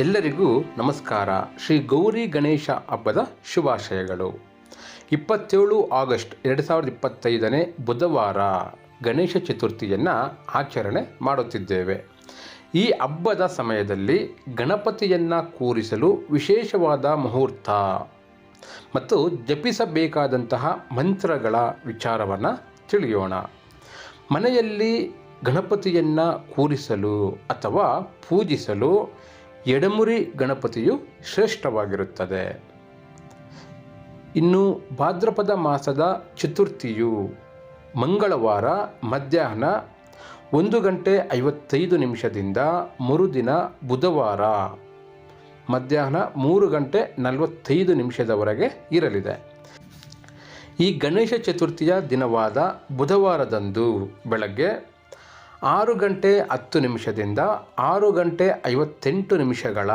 ಎಲ್ಲರಿಗೂ ನಮಸ್ಕಾರ. ಶ್ರೀ ಗೌರಿ ಗಣೇಶ ಹಬ್ಬದ ಶುಭಾಶಯಗಳು. ಇಪ್ಪತ್ತೇಳು ಆಗಸ್ಟ್ ಎರಡು ಸಾವಿರದ ಇಪ್ಪತ್ತೈದನೇ ಬುಧವಾರ ಗಣೇಶ ಚತುರ್ಥಿಯನ್ನು ಆಚರಣೆ ಮಾಡುತ್ತಿದ್ದೇವೆ. ಈ ಹಬ್ಬದ ಸಮಯದಲ್ಲಿ ಗಣಪತಿಯನ್ನು ಕೂರಿಸಲು ವಿಶೇಷವಾದ ಮುಹೂರ್ತ ಮತ್ತು ಜಪಿಸಬೇಕಾದಂತಹ ಮಂತ್ರಗಳ ವಿಚಾರವನ್ನು ತಿಳಿಯೋಣ. ಮನೆಯಲ್ಲಿ ಗಣಪತಿಯನ್ನು ಕೂರಿಸಲು ಅಥವಾ ಪೂಜಿಸಲು ಎಡಮುರಿ ಗಣಪತಿಯು ಶ್ರೇಷ್ಠವಾಗಿರುತ್ತದೆ. ಇನ್ನು ಭಾದ್ರಪದ ಮಾಸದ ಚತುರ್ಥಿಯು ಮಂಗಳವಾರ ಮಧ್ಯಾಹ್ನ ಒಂದು ಗಂಟೆ ಐವತ್ತೈದು ನಿಮಿಷದಿಂದ ಮರುದಿನ ಬುಧವಾರ ಮಧ್ಯಾಹ್ನ ಮೂರು ಗಂಟೆ ನಲವತ್ತೈದು ನಿಮಿಷದವರೆಗೆ ಇರಲಿದೆ. ಈ ಗಣೇಶ ಚತುರ್ಥಿಯ ದಿನವಾದ ಬುಧವಾರದಂದು ಬೆಳಗ್ಗೆ ಆರು ಗಂಟೆ ಹತ್ತು ನಿಮಿಷದಿಂದ ಆರು ಗಂಟೆ ಐವತ್ತೆಂಟು ನಿಮಿಷಗಳ,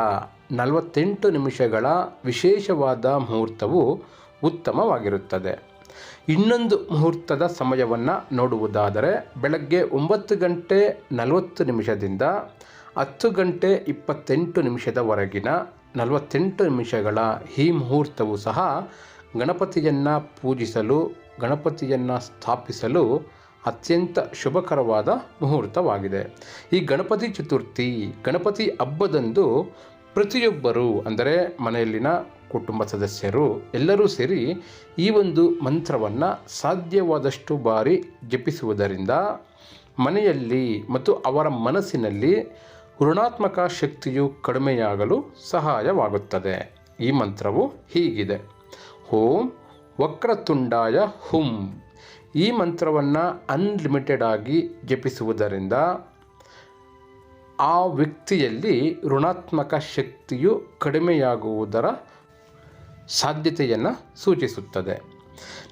ನಲವತ್ತೆಂಟು ನಿಮಿಷಗಳ ವಿಶೇಷವಾದ ಮುಹೂರ್ತವು ಉತ್ತಮವಾಗಿರುತ್ತದೆ. ಇನ್ನೊಂದು ಮುಹೂರ್ತದ ಸಮಯವನ್ನು ನೋಡುವುದಾದರೆ, ಬೆಳಗ್ಗೆ ಒಂಬತ್ತು ಗಂಟೆ ನಲವತ್ತು ನಿಮಿಷದಿಂದ ಹತ್ತು ಗಂಟೆ ಇಪ್ಪತ್ತೆಂಟು ನಿಮಿಷದವರೆಗಿನ ನಲವತ್ತೆಂಟು ನಿಮಿಷಗಳ ಈ ಮುಹೂರ್ತವು ಸಹ ಗಣಪತಿಯನ್ನು ಪೂಜಿಸಲು, ಗಣಪತಿಯನ್ನು ಸ್ಥಾಪಿಸಲು ಅತ್ಯಂತ ಶುಭಕರವಾದ ಮುಹೂರ್ತವಾಗಿದೆ. ಈ ಗಣಪತಿ ಚತುರ್ಥಿ, ಗಣಪತಿ ಹಬ್ಬದಂದು ಪ್ರತಿಯೊಬ್ಬರು, ಅಂದರೆ ಮನೆಯಲ್ಲಿನ ಕುಟುಂಬ ಸದಸ್ಯರು ಎಲ್ಲರೂ ಸೇರಿ ಈ ಒಂದು ಮಂತ್ರವನ್ನು ಸಾಧ್ಯವಾದಷ್ಟು ಬಾರಿ ಜಪಿಸುವುದರಿಂದ ಮನೆಯಲ್ಲಿ ಮತ್ತು ಅವರ ಮನಸ್ಸಿನಲ್ಲಿ ಋಣಾತ್ಮಕ ಶಕ್ತಿಯು ಕಡಿಮೆಯಾಗಲು ಸಹಾಯವಾಗುತ್ತದೆ. ಈ ಮಂತ್ರವು ಹೀಗಿದೆ. ಓಂ ವಕ್ರತುಂಡಾಯ ಹುಂ. ಈ ಮಂತ್ರವನ್ನು ಅನ್ಲಿಮಿಟೆಡ್ ಆಗಿ ಜಪಿಸುವುದರಿಂದ ಆ ವ್ಯಕ್ತಿಯಲ್ಲಿ ಋಣಾತ್ಮಕ ಶಕ್ತಿಯು ಕಡಿಮೆಯಾಗುವುದರ ಸಾಧ್ಯತೆಯನ್ನು ಸೂಚಿಸುತ್ತದೆ.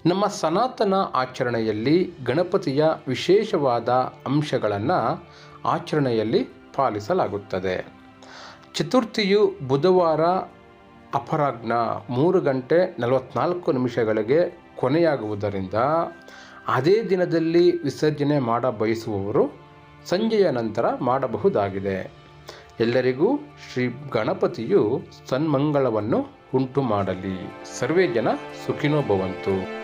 ನಮ್ಮ ಸನಾತನ ಆಚರಣೆಯಲ್ಲಿ ಗಣಪತಿಯ ವಿಶೇಷವಾದ ಅಂಶಗಳನ್ನು ಆಚರಣೆಯಲ್ಲಿ ಪಾಲಿಸಲಾಗುತ್ತದೆ. ಚತುರ್ಥಿಯು ಬುಧವಾರ ಅಪರಾಹ್ನ ಮೂರು ಗಂಟೆ ನಲವತ್ನಾಲ್ಕು ನಿಮಿಷಗಳಿಗೆ ಕೊನೆಯಾಗುವುದರಿಂದ ಅದೇ ದಿನದಲ್ಲಿ ವಿಸರ್ಜನೆ ಮಾಡ ಬಯಸುವವರು ಸಂಜೆಯ ನಂತರ ಮಾಡಬಹುದಾಗಿದೆ. ಎಲ್ಲರಿಗೂ ಶ್ರೀ ಗಣಪತಿಯು ಸನ್ಮಂಗಳವನ್ನು ಉಂಟು ಮಾಡಲಿ ಸರ್ವೇ ಜನ ಸುಖಿನೋ ಭವಂತು.